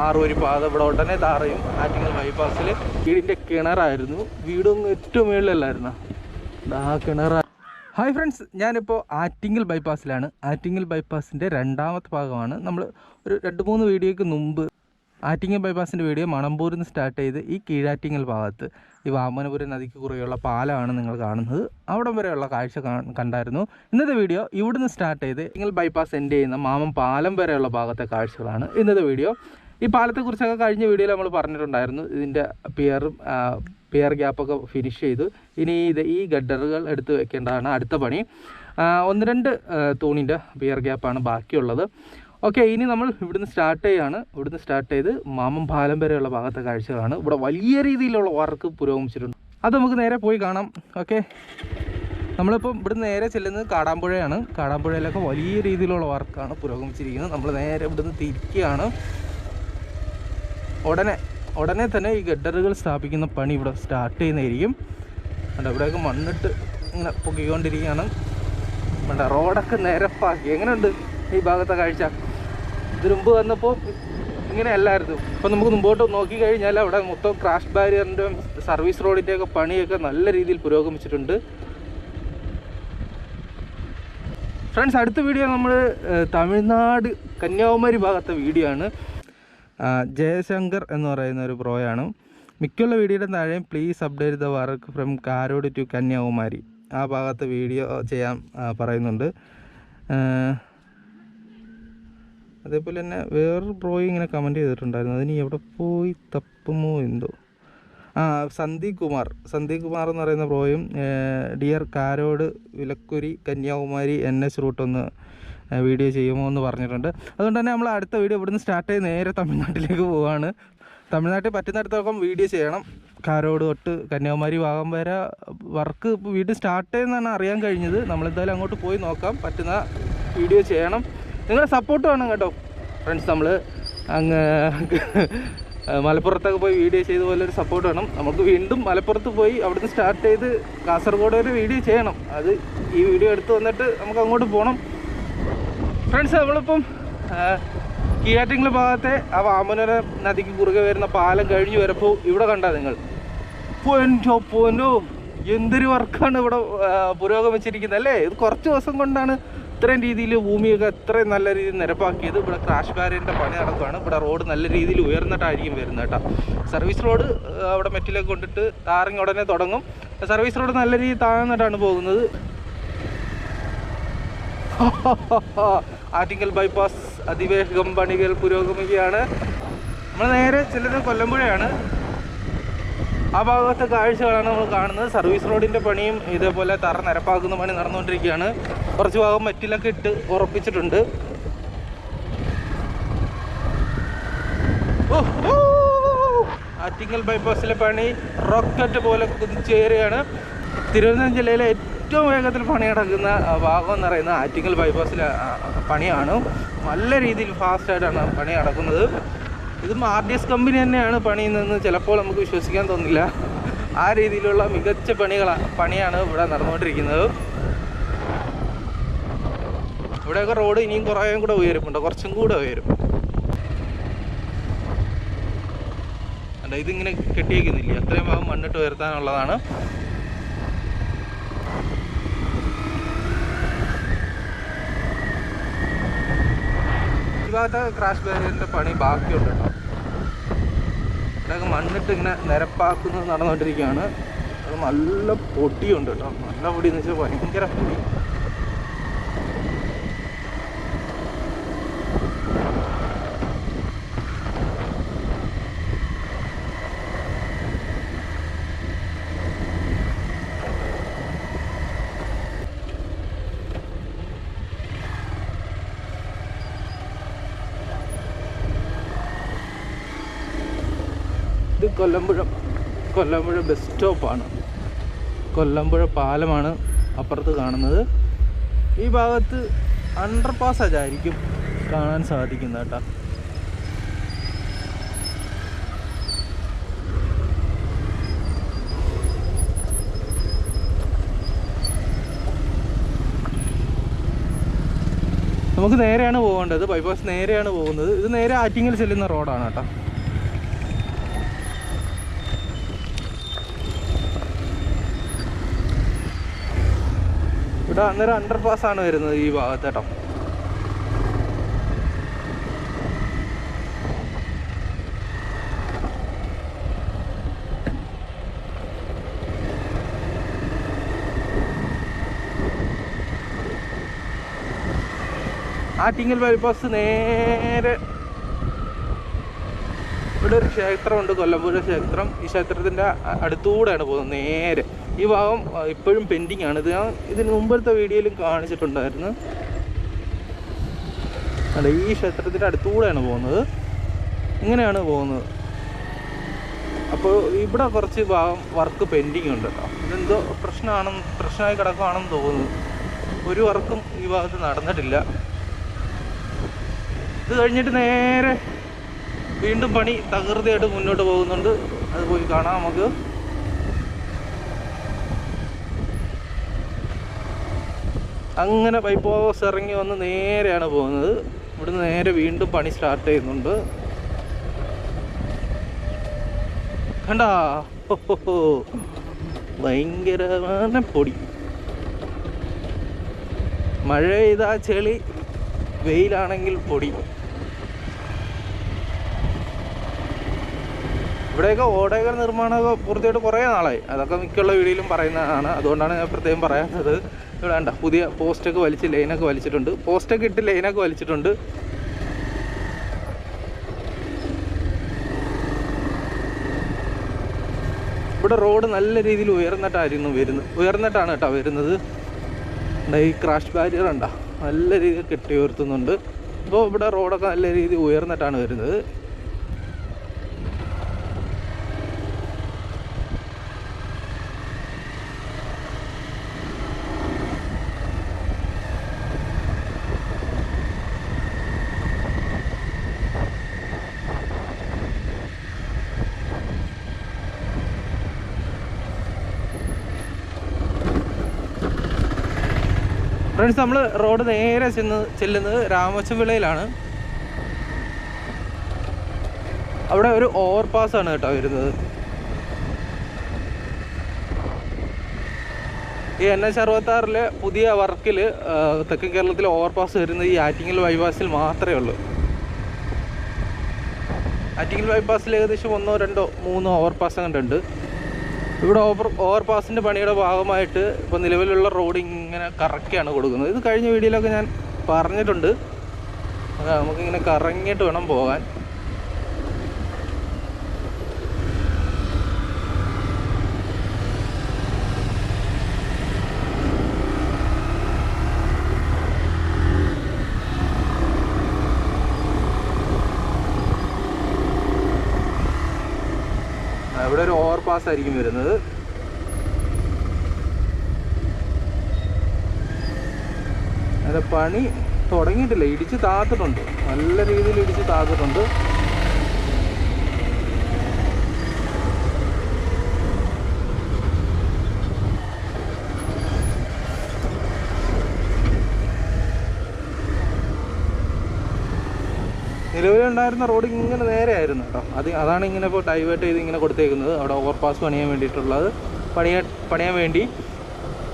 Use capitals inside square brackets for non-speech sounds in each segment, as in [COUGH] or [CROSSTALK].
ആറുവരി പാത ഇവിടെ ഉടനെ താറയും ആറ്റിങ്ങൽ ബൈപ്പാസിൽ വീടിന്റെ കിണറായിരുന്നു. വീടൊന്നും ഏറ്റവും മുകളിലല്ലായിരുന്നു? ആ കിണറ. ഹായ് ഫ്രണ്ട്സ് ഞാനിപ്പോൾ ആറ്റിങ്ങൽ ബൈപ്പാസിലാണ് ആറ്റിങ്ങൽ ബൈപ്പാസിന്റെ രണ്ടാമത്തെ ഭാഗമാണ്. നമ്മൾ ഒരു രണ്ട് മൂന്ന് വീഡിയോയ്ക്ക് മുമ്പ് ആറ്റിങ്ങൽ ബൈപ്പാസിന്റെ വീഡിയോ മണമ്പൂരിൽ നിന്ന് സ്റ്റാർട്ട് ചെയ്ത് ഈ കീഴാറ്റിങ്ങൽ ഭാഗത്ത് ഈ വാമനപുരം നദിക്ക് കുറുകെയുള്ള പാലമാണ് നിങ്ങൾ കാണുന്നത്. അവിടം വരെയുള്ള കാഴ്ച കണ്ടായിരുന്നു. ഇന്നത്തെ വീഡിയോ ഇവിടുന്ന് സ്റ്റാർട്ട് ചെയ്ത് നിങ്ങൾ ബൈപ്പാസ് എൻഡ് ചെയ്യുന്ന മാമം പാലം വരെയുള്ള ഭാഗത്തെ കാഴ്ചകളാണ് ഇന്നത്തെ വീഡിയോ. ഈ പാലത്തെക്കുറിച്ചൊക്കെ കഴിഞ്ഞ വീഡിയോയിൽ നമ്മൾ പറഞ്ഞിട്ടുണ്ടായിരുന്നു. ഇതിന്റെ പിയറും പിയർ ഗ്യാപ്പൊക്കെ ഫിനിഷ് ചെയ്തു. ഇനി ഇത് ഈ ഗഡറുകൾ എടുത്ത് വെക്കേണ്ടതാണ് അടുത്ത പണി. ഒന്ന് രണ്ട് തൂണിന്റെ പിയർ ഗ്യാപ്പാണ് ബാക്കിയുള്ളത്. ഓക്കെ ഇനി നമ്മൾ ഇവിടുന്ന് സ്റ്റാർട്ട് ചെയ്യുകയാണ് ഇവിടുന്ന് സ്റ്റാർട്ട് ചെയ്ത് മാമം പാലം വരെയുള്ള ഭാഗത്തെ കാഴ്ചകളാണ്. ഇവിടെ വലിയ രീതിയിലുള്ള വർക്ക് പുരോഗമിച്ചിട്ടുണ്ട്. അത് നമുക്ക് നേരെ പോയി കാണാം. ഓക്കെ. നമ്മളിപ്പം ഇവിടുന്ന് നേരെ ചെല്ലുന്നത് കാടാമ്പുഴയാണ്. കാടാമ്പുഴയിലൊക്കെ വലിയ രീതിയിലുള്ള വർക്കാണ് പുരോഗമിച്ചിരിക്കുന്നത്. നമ്മൾ നേരെ ഇവിടുന്ന് തിരിക്കുകയാണ്. ഉടനെ ഉടനെ തന്നെ ഈ ഗഡറുകൾ സ്ഥാപിക്കുന്ന പണി ഇവിടെ സ്റ്റാർട്ട് ചെയ്യുന്നതായിരിക്കും. അല്ല ഇവിടെയൊക്കെ മണ്ണിട്ട് ഇങ്ങനെ പൊക്കിക്കൊണ്ടിരിക്കുകയാണ്. വേണ്ട റോഡൊക്കെ നിരപ്പാക്കി. എങ്ങനെയുണ്ട് ഈ ഭാഗത്തെ കാഴ്ച? ഇതിനു മുമ്പ് വന്നപ്പോൾ ഇങ്ങനെയല്ലായിരുന്നു. അപ്പോൾ നമുക്ക് മുമ്പോട്ട് നോക്കിക്കഴിഞ്ഞാൽ അവിടെ മൊത്തം ക്രാഷ് ബാരിയറിന്റെ സർവീസ് റോഡിന്റെയൊക്കെ പണിയൊക്കെ നല്ല രീതിയിൽ പുരോഗമിച്ചിട്ടുണ്ട്. ഫ്രണ്ട്സ് അടുത്ത വീഡിയോ നമ്മൾ തമിഴ്നാട് കന്യാകുമാരി ഭാഗത്തെ വീഡിയോ ആണ്. ജയശങ്കർ എന്ന് പറയുന്ന ഒരു പ്രോയാണ്. മിക്കുള്ള വീഡിയോയുടെ താഴെയും please update the work from Karode to Kanyakumari. ആ ഭാഗത്ത് വീഡിയോ ചെയ്യാൻ പറയുന്നുണ്ട്. അതേപോലെ തന്നെ വേറൊരു ബ്രോയും ഇങ്ങനെ കമന്റ് ചെയ്തിട്ടുണ്ടായിരുന്നു. അതിന് എവിടെ പോയി തപ്പുമോ എന്തോ. ആ സന്ദീപ് കുമാർ. സന്ദീപ് കുമാർ എന്ന് പറയുന്ന ബ്രോയും ഡിയർ കാരോട് വിലക്കുരി കന്യാകുമാരി എൻ എച്ച് റൂട്ട് ഒന്ന് ഏ, വീഡിയോ ചെയ്യുമോ എന്ന് പറഞ്ഞിട്ടുണ്ട്. അതുകൊണ്ട് തന്നെ നമ്മൾ അടുത്ത വീഡിയോ ഇവിടുന്ന് സ്റ്റാർട്ട് ചെയ്ത് നേരെ തമിഴ്നാട്ടിലേക്ക് പോവാണ്. തമിഴ്നാട്ടിൽ പറ്റുന്നിടത്തോളം വീഡിയോ ചെയ്യണം. കാരോട് തൊട്ട് കന്യാകുമാരി ഭാഗം വരെ വർക്ക് വീട് സ്റ്റാർട്ട് ചെയ്യുന്നതാണ് അറിയാൻ കഴിഞ്ഞത്. നമ്മളെന്തായാലും അങ്ങോട്ട് പോയി നോക്കാം. പറ്റുന്ന വീഡിയോ ചെയ്യണം. നിങ്ങളുടെ സപ്പോർട്ട് വേണം കേട്ടോ. ഫ്രണ്ട്സ് നമ്മൾ അങ്ങ് മലപ്പുറത്തൊക്കെ പോയി വീഡിയോ ചെയ്ത പോലെ ഒരു സപ്പോർട്ട് വേണം. നമുക്ക് വീണ്ടും മലപ്പുറത്ത് പോയി അവിടുന്ന് സ്റ്റാർട്ട് ചെയ്ത് കാസർഗോഡ് വരെ വീഡിയോ ചെയ്യണം. അത് ഈ വീഡിയോ എടുത്ത് വന്നിട്ട് നമുക്ക് അങ്ങോട്ട് പോകണം ഫ്രണ്ട്സ് നമ്മളിപ്പം കീഴാറ്റിങ്ങൾ ഭാഗത്തെ ആ വാമനര നദിക്ക് കുറുകെ വരുന്ന പാലം കഴിഞ്ഞ് വരപ്പോൾ ഇവിടെ കണ്ടാ നിങ്ങൾ. പൊന്നോ പൊന്നോ എന്തൊരു വർക്കാണ് ഇവിടെ പുരോഗമിച്ചിരിക്കുന്നത് അല്ലേ? ഇത് കുറച്ച് ദിവസം കൊണ്ടാണ് ഇത്രയും രീതിയിൽ ഭൂമിയൊക്കെ ഇത്രയും നല്ല രീതിയിൽ നിരപ്പാക്കിയത്. ഇവിടെ ക്രാഷ് ബാരിയറിന്റെ പണി നടക്കുകയാണ് ഇവിടെ റോഡ് നല്ല രീതിയിൽ ഉയർന്നിട്ടായിരിക്കും വരുന്നത് കേട്ടോ. സർവീസ് റോഡ് അവിടെ മെറ്റിലൊക്കെ കൊണ്ടിട്ട് താറിങ് ഉടനെ തുടങ്ങും. സർവീസ് റോഡ് നല്ല രീതിയിൽ താഴ്ന്നിട്ടാണ് പോകുന്നത്. [LAUGHS] ആറ്റിങ്ങൽ ബൈപ്പാസ് അതിവേഗം പണികൾ പുരോഗമിക്കുകയാണ്. നമ്മൾ നേരെ ചെല്ലുന്നത് കൊല്ലമ്പുഴയാണ്. ആ ഭാഗത്തെ കാഴ്ചകളാണ് നമ്മൾ കാണുന്നത്. സർവീസ് റോഡിന്റെ പണിയും ഇതേപോലെ തറ നിരപ്പാക്കുന്ന പണി നടന്നുകൊണ്ടിരിക്കുകയാണ്. കുറച്ച് ഭാഗം മെറ്റിലൊക്കെ ഇട്ട് ഉറപ്പിച്ചിട്ടുണ്ട്. ആറ്റിങ്ങൽ ബൈപ്പാസിലെ പണി റോക്കറ്റ് പോലെ കുതിച്ചേരുകയാണ് തിരുവനന്തപുരം ജില്ലയിലെ ഏറ്റവും വേഗത്തിൽ പണി നടക്കുന്ന ഭാഗം എന്ന് പറയുന്നത് ആറ്റിങ്ങൽ ബൈപ്പാസിലെ പണിയാണ്. നല്ല രീതിയിൽ ഫാസ്റ്റായിട്ടാണ് പണി നടക്കുന്നത്. ഇതും ആർ ഡി എസ് കമ്പനി തന്നെയാണ് പണിയുന്നതെന്ന് ചിലപ്പോൾ നമുക്ക് വിശ്വസിക്കാൻ തോന്നില്ല. ആ രീതിയിലുള്ള മികച്ച പണികളാണ് പണിയാണ് ഇവിടെ നടന്നുകൊണ്ടിരിക്കുന്നത്. ഇവിടെയൊക്കെ റോഡ് ഇനിയും കുറേ കൂടെ ഉയരുമുണ്ട് കുറച്ചും കൂടെ ഉയരും. അല്ല ഇതിങ്ങനെ കെട്ടിയേക്കുന്നില്ല? അത്രയും ഭാഗം മണ്ണിട്ട് ഉയർത്താനുള്ളതാണ്. ഭാഗത്ത് ക്രാഷ് ബാരിയറിന്റെ പണി ബാക്കിയുണ്ട് കേട്ടോ. മണ്ണിട്ട് ഇങ്ങനെ നിരപ്പാക്കുന്നത് നടന്നുകൊണ്ടിരിക്കുകയാണ്. അത് നല്ല പൊടിയുണ്ട് കേട്ടോ. നല്ല പൊടി എന്ന് വെച്ചാൽ ഭയങ്കര പൊടി. കൊല്ലമ്പുഴ. കൊല്ലമ്പുഴ ബസ് സ്റ്റോപ്പാണ് കൊല്ലമ്പുഴ പാലമാണ് അപ്പുറത്ത് കാണുന്നത്. ഈ ഭാഗത്ത് അണ്ടർ പാസേജ് ആയിരിക്കും കാണാൻ സാധിക്കുന്നത് കേട്ടോ. നമുക്ക് നേരെയാണ് പോകേണ്ടത്. ബൈപ്പാസ് നേരെയാണ് പോകുന്നത്. ഇത് നേരെ ആറ്റിങ്ങൽ ചെല്ലുന്ന റോഡാണ് കേട്ടോ. ഇവിടെ അന്നേരം അണ്ടർ ആണ് വരുന്നത് ഈ ഭാഗത്ത് കേട്ടോ. ആറ്റിങ്ങൽ ബൈപ്പാസ് നേരെ ഇവിടെ ഒരു ക്ഷേത്രമുണ്ട് കൊല്ലമ്പുഴ ക്ഷേത്രം. ഈ ക്ഷേത്രത്തിന്റെ അടുത്തൂടെയാണ് പോകുന്നത് നേരെ. ഈ ഭാഗം ഇപ്പോഴും പെൻഡിങ് ആണ്. ഇത് ഞാൻ ഇതിന് മുമ്പത്തെ വീഡിയോയിലും കാണിച്ചിട്ടുണ്ടായിരുന്നു. അല്ല ഈ ക്ഷേത്രത്തിന്റെ അടുത്തൂടെയാണ് പോകുന്നത്. ഇങ്ങനെയാണ് പോകുന്നത്. അപ്പോൾ ഇവിടെ കുറച്ച് ഭാഗം വർക്ക് പെൻഡിങ് ഉണ്ട് കേട്ടോ. ഇതെന്തോ പ്രശ്നമാണെന്ന് പ്രശ്നമായി കിടക്കുകയാണെന്ന് തോന്നുന്നു. ഒരു വർക്കും ഈ ഭാഗത്ത് നടന്നിട്ടില്ല. ഇത് കഴിഞ്ഞിട്ട് നേരെ വീണ്ടും പണി തകൃതിയായിട്ട് മുന്നോട്ട് പോകുന്നുണ്ട്. അത് പോയി കാണാം നമുക്ക്. അങ്ങനെ പൈപ്പ് ഹൗസ് ഇറങ്ങി വന്ന് നേരെയാണ് പോകുന്നത്. ഇവിടുന്ന് നേരെ വീണ്ടും പണി സ്റ്റാർട്ട് ചെയ്യുന്നുണ്ട്. കണ്ടാ? ഭയങ്കരമാണ് പൊടി. മഴ ചെളി വെയിലാണെങ്കിൽ പൊടി. ഇവിടെയൊക്കെ ഓടകൾ നിർമ്മാണമൊക്കെ പൂർത്തിയായിട്ട് കുറേ നാളായി. അതൊക്കെ മിക്കുള്ള വീഡിയോയിലും പറയുന്നതാണ്. അതുകൊണ്ടാണ് ഞാൻ പ്രത്യേകം പറയാത്തത്. ഇവിടെ വേണ്ട പുതിയ പോസ്റ്റൊക്കെ വലിച്ച് ലൈനൊക്കെ വലിച്ചിട്ടുണ്ട്. പോസ്റ്റൊക്കെ ഇട്ട് ലൈനൊക്കെ വലിച്ചിട്ടുണ്ട്. ഇവിടെ റോഡ് നല്ല രീതിയിൽ ഉയർന്നിട്ടായിരുന്നു വരുന്നത്. ഉയർന്നിട്ടാണ് കേട്ടോ വരുന്നത്. ഈ ക്രാഷ് ബാരിയർ ഉണ്ടോ നല്ല രീതിയിൽ കെട്ടി ഉയർത്തുന്നുണ്ട് അപ്പോൾ ഇവിടെ റോഡൊക്കെ നല്ല രീതിയിൽ ഉയർന്നിട്ടാണ് വരുന്നത്. ഫ്രണ്ട്സ് നമ്മൾ റോഡ് നേരെ ചെന്ന് ചെല്ലുന്നത് രാമച്ചവിളയിലാണ് അവിടെ ഒരു ഓവർപാസ് ആണ് കേട്ടോ വരുന്നത്. ഈ എൻ എച്ച് അറുപത്താറിലെ പുതിയ വർക്കിൽ തെക്കൻ കേരളത്തിലെ ഓവർപാസ് വരുന്നത് ഈ ആറ്റിങ്ങൽ ബൈപ്പാസിൽ മാത്രമേ ഉള്ളൂ. ആറ്റിങ്ങൽ ബൈപ്പാസിൽ ഏകദേശം ഒന്നോ രണ്ടോ മൂന്നോ ഓവർപാസ് കണ്ടുണ്ട് ഇവിടെ ഓവർ ഓവർ പാസിന്റെ പണിയുടെ ഭാഗമായിട്ട് ഇപ്പോൾ നിലവിലുള്ള റോഡ് ഇങ്ങനെ കറക്കിയാണ് കൊടുക്കുന്നത്. ഇത് കഴിഞ്ഞ വീഡിയോയിലൊക്കെ ഞാൻ പറഞ്ഞിട്ടുണ്ട്. നമുക്കിങ്ങനെ കറങ്ങിയിട്ട് വേണം പോകാൻ ആ, ഇവിടെ പാസ് ആയിരിക്കും വരുന്നത്. അതിന്റെ പണി തുടങ്ങിയിട്ടില്ല. ഇടിച്ച് താത്തിട്ടുണ്ട്. നല്ല രീതിയിൽ ഇടിച്ച് താത്തിട്ടുണ്ട്. നിലവിലുണ്ടായിരുന്ന റോഡ് ഇങ്ങനെ നേരെ ആയിരുന്നു കേട്ടോ. അത് അതാണ് ഇങ്ങനെ ഇപ്പോൾ ഡൈവേർട്ട് ചെയ്ത് ഇങ്ങനെ കൊടുത്തേക്കുന്നത്. അവിടെ ഓവർപാസ് പണിയാൻ വേണ്ടിയിട്ടുള്ളത്. പണിയ പണിയാൻ വേണ്ടി.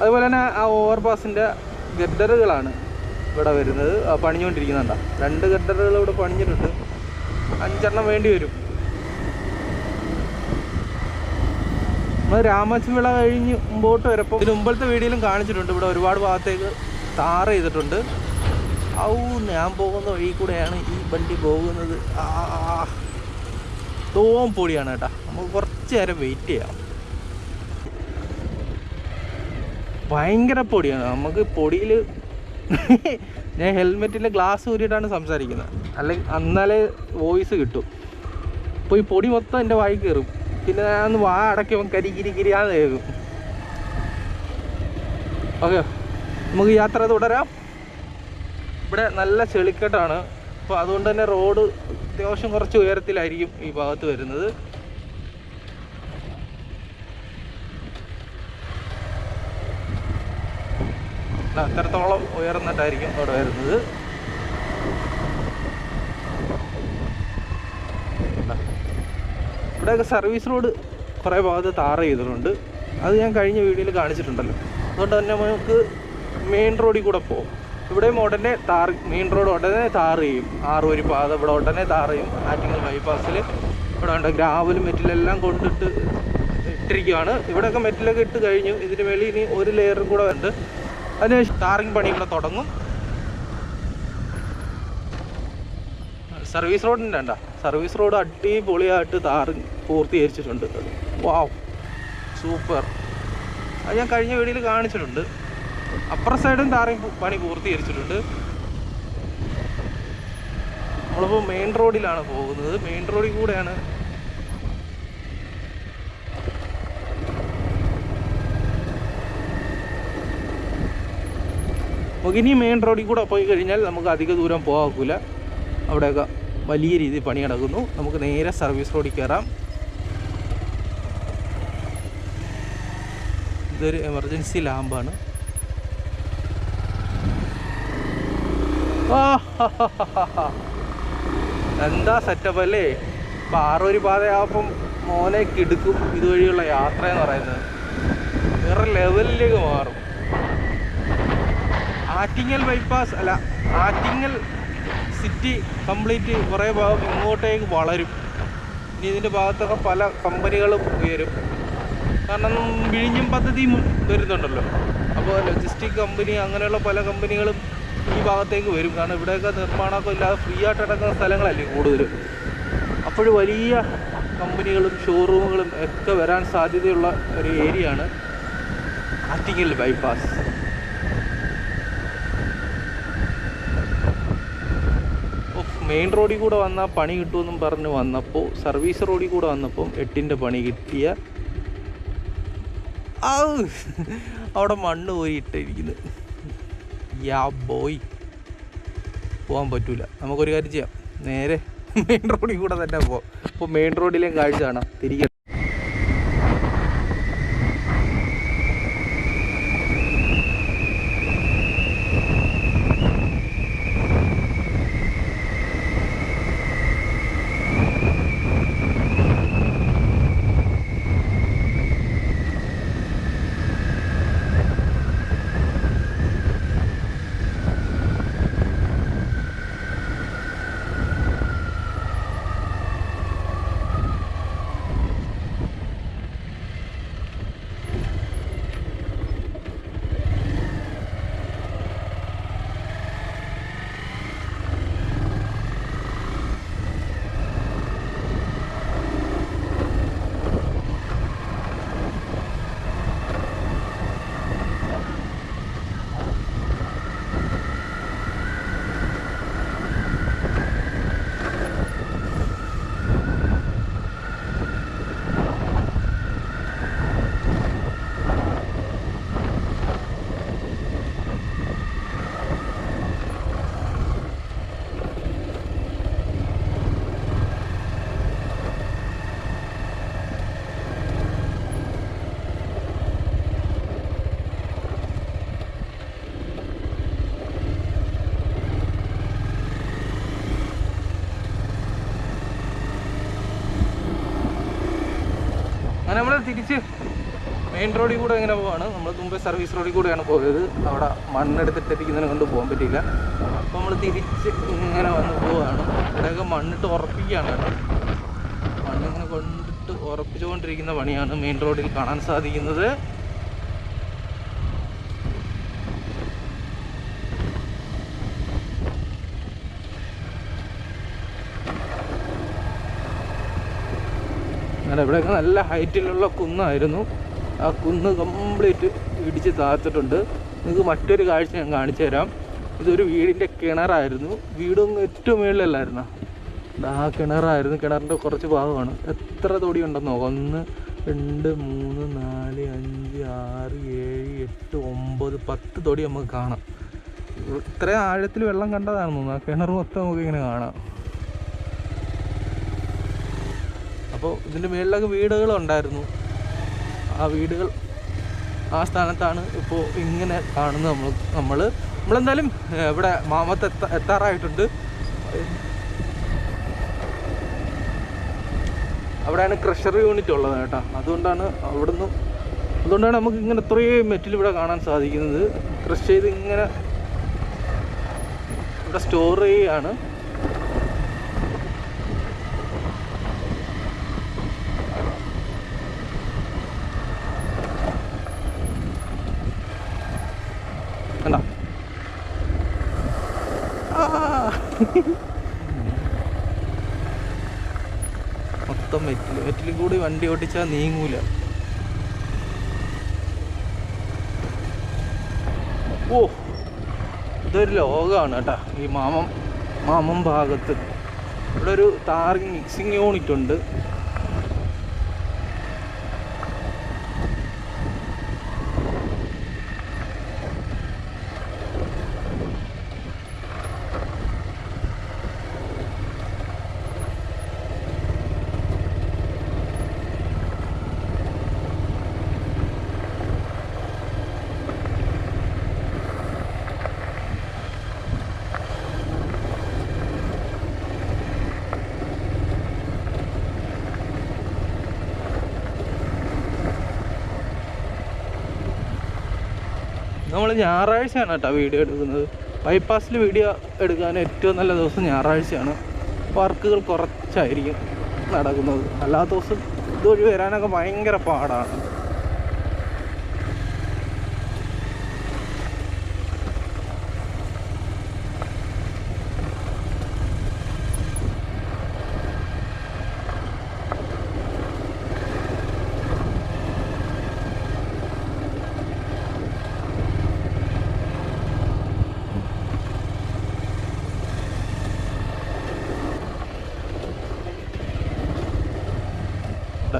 അതുപോലെ തന്നെ ആ ഓവർപാസിന്റെ ഗഡറുകളാണ് ഇവിടെ വരുന്നത്. പണിഞ്ഞുകൊണ്ടിരിക്കുന്നുണ്ടോ. രണ്ട് ഗഡറുകൾ ഇവിടെ പണിഞ്ഞിട്ടുണ്ട്. അഞ്ചെണ്ണം വേണ്ടി വരും. നമ്മൾ രാമചുവിള കഴിഞ്ഞ് മുമ്പോട്ട് വരപ്പോൾ ഇതിന് മുമ്പത്തെ വീഡിയോയിലും കാണിച്ചിട്ടുണ്ട്. ഇവിടെ ഒരുപാട് ഭാഗത്തേക്ക് താറ് ചെയ്തിട്ടുണ്ട്. ഔ ഞാൻ പോകുന്ന വഴി കൂടെയാണ് ഈ വണ്ടി പോകുന്നത്. ആ തോം പൊടിയാണ് കേട്ടോ. നമുക്ക് കുറച്ച് നേരം വെയിറ്റ് ചെയ്യാം. ഭയങ്കര പൊടിയാണ്. നമുക്ക് പൊടിയിൽ [LAUGHS] ഞാൻ ഹെൽമെറ്റിന്റെ ഗ്ലാസ് ഊരിയിട്ടാണ് സംസാരിക്കുന്നത്. അല്ലെങ്കിൽ അന്നാലേ വോയിസ് കിട്ടും. അപ്പോൾ ഈ പൊടി മൊത്തം എന്റെ വായി കയറും പിന്നെ ഞാൻ വാ അടയ്ക്കുമ്പോൾ കരി കിരി കിരിയാന്ന് കേൾക്കും ഓക്കെ. നമുക്ക് യാത്ര തുടരാം. ഇവിടെ നല്ല ചെളിക്കെട്ടാണ്. അപ്പോൾ അതുകൊണ്ട് തന്നെ റോഡ് അത്യാവശ്യം കുറച്ച് ഉയരത്തിലായിരിക്കും ഈ ഭാഗത്ത് വരുന്നത്. അത്രത്തോളം ഉയർന്നിട്ടായിരിക്കും അവിടെ വരുന്നത്. ഇവിടെയൊക്കെ സർവീസ് റോഡ് കുറേ ഭാഗത്ത് താറ ചെയ്തിട്ടുണ്ട്. അത് ഞാൻ കഴിഞ്ഞ വീഡിയോയിൽ കാണിച്ചിട്ടുണ്ടല്ലോ. അതുകൊണ്ട് തന്നെ നമുക്ക് മെയിൻ റോഡിൽ കൂടെ പോകും ഇവിടെയും ഉടനെ താർ മെയിൻ റോഡ് ഉടനെ താർ ചെയ്യും. ആറ് ഒരു പാത ഇവിടെ ഉടനെ താർ ചെയ്യും. ആറ്റിങ്ങൽ ബൈപ്പാസിൽ ഇവിടെ ഉണ്ട് ഗ്രാവലും മെറ്റിലെല്ലാം കൊണ്ടിട്ട് ഇട്ടിരിക്കുകയാണ് ഇവിടെയൊക്കെ മെറ്റിലൊക്കെ ഇട്ട് കഴിഞ്ഞു. ഇതിന് മേളിൽ ഇനി ഒരു ലെയറും കൂടെ ഉണ്ട്. അതിനുശേഷം ടാറിങ് പണി ഇവിടെ തുടങ്ങും. സർവീസ് റോഡിന്റെ ഉണ്ട സർവീസ് റോഡ് അടിപൊളിയായിട്ട് താറിങ് പൂർത്തീകരിച്ചിട്ടുണ്ട്. വാവ് സൂപ്പർ അത് ഞാൻ കഴിഞ്ഞ വീഡിയോയിൽ കാണിച്ചിട്ടുണ്ട്. അപ്പുറ സൈഡും താറിങ് പണി പൂർത്തീകരിച്ചിട്ടുണ്ട്. നമ്മളിപ്പോൾ മെയിൻ റോഡിലാണ് പോകുന്നത്. മെയിൻ റോഡിൽ കൂടെയാണ് നമുക്ക് ഇനി മെയിൻ റോഡിൽ കൂടെ പോയി കഴിഞ്ഞാൽ നമുക്ക് അധിക ദൂരം പോകാക്കില്ല അവിടെയൊക്കെ വലിയ രീതിയിൽ പണി നടക്കുന്നു. നമുക്ക് നേരെ സർവീസ് റോഡിൽ കയറാം ഇതൊരു എമർജൻസി ലാമ്പാണ് എന്താ സെറ്റപ്പ് അല്ലേ? ഇപ്പൊ ആറൊരു പാതയാകുമ്പം മോനെ കിടുക്കും ഇതുവഴിയുള്ള യാത്ര എന്ന് പറയുന്നത്. വേറെ ലെവലിലേക്ക് മാറും. ആറ്റിങ്ങൽ ബൈപ്പാസ് അല്ല ആറ്റിങ്ങൽ സിറ്റി കംപ്ലീറ്റ് കുറേ ഭാഗം ഇങ്ങോട്ടേക്ക് വളരും. ഇനി ഇതിന്റെ ഭാഗത്തൊക്കെ പല കമ്പനികളും ഉയരും. കാരണം വിഴിഞ്ഞം പദ്ധതിയും വരുന്നുണ്ടല്ലോ. അപ്പോൾ ലോജിസ്റ്റിക് കമ്പനി അങ്ങനെയുള്ള പല കമ്പനികളും ഈ ഭാഗത്തേക്ക് വരും. കാരണം ഇവിടെയൊക്കെ നിർമ്മാണമൊക്കെ ഇല്ലാതെ ഫ്രീ ആയിട്ട് അടങ്ങുന്ന സ്ഥലങ്ങളല്ലേ കൂടുതലും. അപ്പോൾ വലിയ കമ്പനികളും ഷോറൂമുകളും ഒക്കെ വരാൻ സാധ്യതയുള്ള ഒരു ഏരിയ ആണ് ആറ്റിങ്ങൽ ബൈപ്പാസ് മെയിൻ റോഡിൽ കൂടെ വന്നാൽ പണി കിട്ടുമെന്നും പറഞ്ഞ് വന്നപ്പോൾ സർവീസ് റോഡിൽ കൂടെ വന്നപ്പോൾ എട്ടിന്റെ പണി കിട്ടിയ അവിടെ മണ്ണ് പോയി ഇട്ടിരിക്കുന്നത് യാ ബോയ് പോകാൻ പറ്റൂല. നമുക്കൊരു കാര്യം ചെയ്യാം. നേരെ മെയിൻ റോഡിൽ കൂടെ തന്നെ പോവാം. അപ്പോൾ മെയിൻ റോഡിലെ കാഴ്ച കാണാം. തിരികെ അങ്ങനെ നമ്മൾ തിരിച്ച് മെയിൻ റോഡിൽ കൂടെ ഇങ്ങനെ പോവാണ്. നമ്മൾ മുമ്പേ സർവീസ് റോഡിൽ കൂടെയാണ് പോയത്. അവിടെ മണ്ണെടുത്തിട്ടിരിക്കുന്നതിനെ കൊണ്ട് പോകാൻ പറ്റിയില്ല. അപ്പോൾ നമ്മൾ തിരിച്ച് ഇങ്ങനെ വന്ന് പോവാണ്. ഇവിടെയൊക്കെ മണ്ണിട്ട് ഉറപ്പിക്കുകയാണ് കേട്ടോ. മണ്ണിങ്ങനെ കൊണ്ടിട്ട് ഉറപ്പിച്ചുകൊണ്ടിരിക്കുന്ന പണിയാണ് മെയിൻ റോഡിൽ കാണാൻ സാധിക്കുന്നത്. അങ്ങനെ ഇവിടെയൊക്കെ നല്ല ഹൈറ്റിലുള്ള കുന്നായിരുന്നു. ആ കുന്ന് കംപ്ലീറ്റ് ഇടിച്ച് താഴ്ത്തിട്ടുണ്ട് നിങ്ങൾക്ക് മറ്റൊരു കാഴ്ച ഞാൻ കാണിച്ചു തരാം. ഇതൊരു വീടിന്റെ കിണറായിരുന്നു. വീടൊന്നും ഏറ്റവും മുകളിലല്ലായിരുന്നു? ആ കിണറായിരുന്നു. കിണറിന്റെ കുറച്ച് ഭാഗമാണ്. എത്ര തൊടി ഉണ്ടെന്നോ? ഒന്ന് രണ്ട് മൂന്ന് നാല് അഞ്ച് ആറ് ഏഴ് എട്ട് ഒമ്പത് പത്ത് തൊടി നമുക്ക് കാണാം. ഇത്രയും ആഴത്തിൽ വെള്ളം കണ്ടതാണെന്ന് തോന്നുന്നു. ആ കിണർ മൊത്തം നമുക്ക് ഇങ്ങനെ കാണാം. അപ്പോൾ ഇതിന്റെ മുകളിലൊക്കെ വീടുകളുണ്ടായിരുന്നു. ആ വീടുകൾ ആ സ്ഥാനത്താണ് ഇപ്പോൾ ഇങ്ങനെ കാണുന്നത് നമ്മൾ നമ്മൾ നമ്മളെന്തായാലും ഇവിടെ മാമത്ത് എത്താ എത്താറായിട്ടുണ്ട്. അവിടെയാണ് ക്രഷർ യൂണിറ്റ് ഉള്ളത് കേട്ടോ. അതുകൊണ്ടാണ് അവിടുന്ന് അതുകൊണ്ടാണ് നമുക്ക് ഇങ്ങനെ ഇത്രയും മെറ്റൽ ഇവിടെ കാണാൻ സാധിക്കുന്നത്. ക്രഷ് ചെയ്ത് ഇങ്ങനെ ഇവിടെ സ്റ്റോർ ചെയ്യുകയാണ് കണ്ടോ ആ. മൊത്തം മെറ്റിൽ മെറ്റിലും കൂടി വണ്ടി ഓടിച്ചാൽ നീങ്ങൂല. ഓ ഇതൊരു ലോകമാണ് കേട്ടാ. ഈ മാമം മാമം ഭാഗത്ത്. ഇവിടെ ഒരു താറിങ് മിക്സിങ് യൂണിറ്റ് ഉണ്ട് നമ്മൾ ഞായറാഴ്ചയാണ് കേട്ടോ വീഡിയോ എടുക്കുന്നത്. ബൈപ്പാസിൽ വീഡിയോ എടുക്കാൻ ഏറ്റവും നല്ല ദിവസം ഞായറാഴ്ചയാണ്. വർക്കുകൾ കുറച്ചായിരിക്കും നടക്കുന്നത്. അല്ലാത്ത ദിവസം ഇതുവഴി വരാനൊക്കെ ഭയങ്കര പാടാണ്.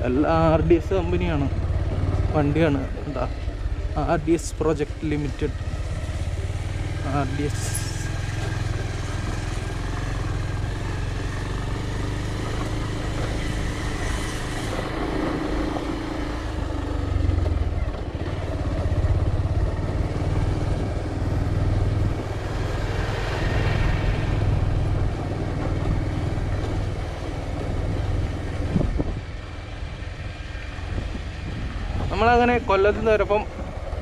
എല്ലാം ആർ ഡി എസ് കമ്പനിയാണ്. വണ്ടിയാണ്. എന്താ R D S project limited R D S കൊല്ലത്ത് നിന്ന് വരപ്പം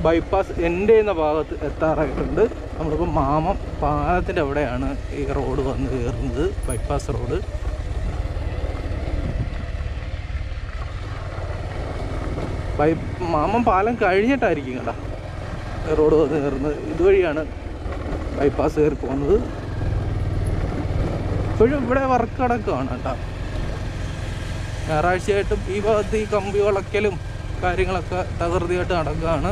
ബൈപ്പാസ് എന്റെ എന്ന ഭാഗത്ത് എത്താറായിട്ടുണ്ട്. നമ്മളിപ്പോൾ മാമം പാലത്തിന്റെ അവിടെയാണ് ഈ റോഡ് വന്ന് കയറുന്നത് ബൈപ്പാസ് റോഡ്. ബൈ മാമം പാലം കഴിഞ്ഞിട്ടായിരിക്കും കേട്ടോ റോഡ് വന്ന് കയറുന്നത്. ഇതുവഴിയാണ് ബൈപ്പാസ് കയറി പോകുന്നത്. ഇപ്പോഴും ഇവിടെ വർക്ക് അടക്കമാണ് കേട്ടോ. ഞായറാഴ്ചയായിട്ടും ഈ ഭാഗത്ത് ഈ കമ്പി വളയ്ക്കലും കാര്യങ്ങളൊക്കെ തകൃതിയായിട്ട് നടക്കുകയാണ്.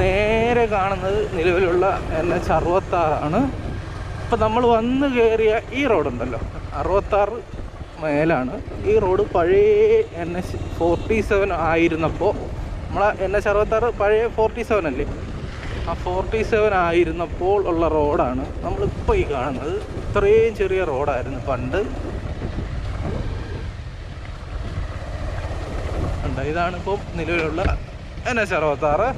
നേരെ കാണുന്നത് നിലവിലുള്ള എച്ച് അറുപത്താറാണ്. ഇപ്പം നമ്മൾ വന്ന് കയറിയ ഈ റോഡുണ്ടല്ലോ. അറുപത്താറ് മേലാണ്. ഈ റോഡ് പഴയ എൻ എച്ച് ഫോർട്ടി സെവൻ ആയിരുന്നപ്പോൾ നമ്മളെ എൻ എച്ച് അറുപത്താറ് പഴയ ഫോർട്ടി സെവൻ അല്ലേ? ആ ഫോർട്ടി സെവൻ ആയിരുന്നപ്പോൾ ഉള്ള റോഡാണ് നമ്മളിപ്പോൾ ഈ കാണുന്നത്. ഇത്രയും ചെറിയ റോഡായിരുന്നു പണ്ട്. ഉണ്ട് ഇതാണ് ഇപ്പം നിലവിലുള്ള എൻ എച്ച് അറുപത്താറ്.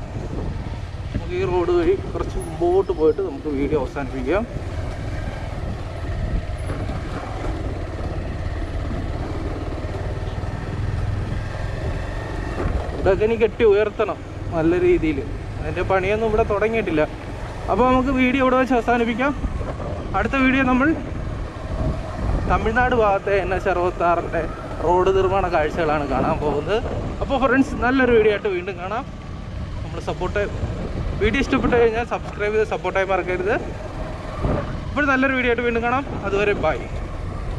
നമുക്ക് ഈ റോഡ് വഴി കുറച്ച് മുമ്പോട്ട് പോയിട്ട് നമുക്ക് വീഡിയോ അവസാനിപ്പിക്കാം. ഇതൊക്കെ ഇനി കെട്ടി ഉയർത്തണം നല്ല രീതിയിൽ. അതിന്റെ പണിയൊന്നും ഇവിടെ തുടങ്ങിയിട്ടില്ല. അപ്പോൾ നമുക്ക് വീഡിയോ ഇവിടെ വെച്ച് അവസാനിപ്പിക്കാം. അടുത്ത വീഡിയോ നമ്മൾ തമിഴ്നാട് ഭാഗത്തെ എൻ എച്ച് അറുപത്താറിന്റെ റോഡ് നിർമ്മാണ കാഴ്ചകളാണ് കാണാൻ പോകുന്നത്. അപ്പോൾ ഫ്രണ്ട്സ് നല്ലൊരു വീഡിയോ ആയിട്ട് വീണ്ടും കാണാം. നമ്മൾ സപ്പോർട്ട് വീഡിയോ ഇഷ്ടപ്പെട്ട് കഴിഞ്ഞാൽ സബ്സ്ക്രൈബ് ചെയ്ത് സപ്പോർട്ടായി മറക്കരുത്. ഇപ്പോൾ നല്ലൊരു വീഡിയോ ആയിട്ട് വീണ്ടും കാണാം. അതുവരെ ബൈ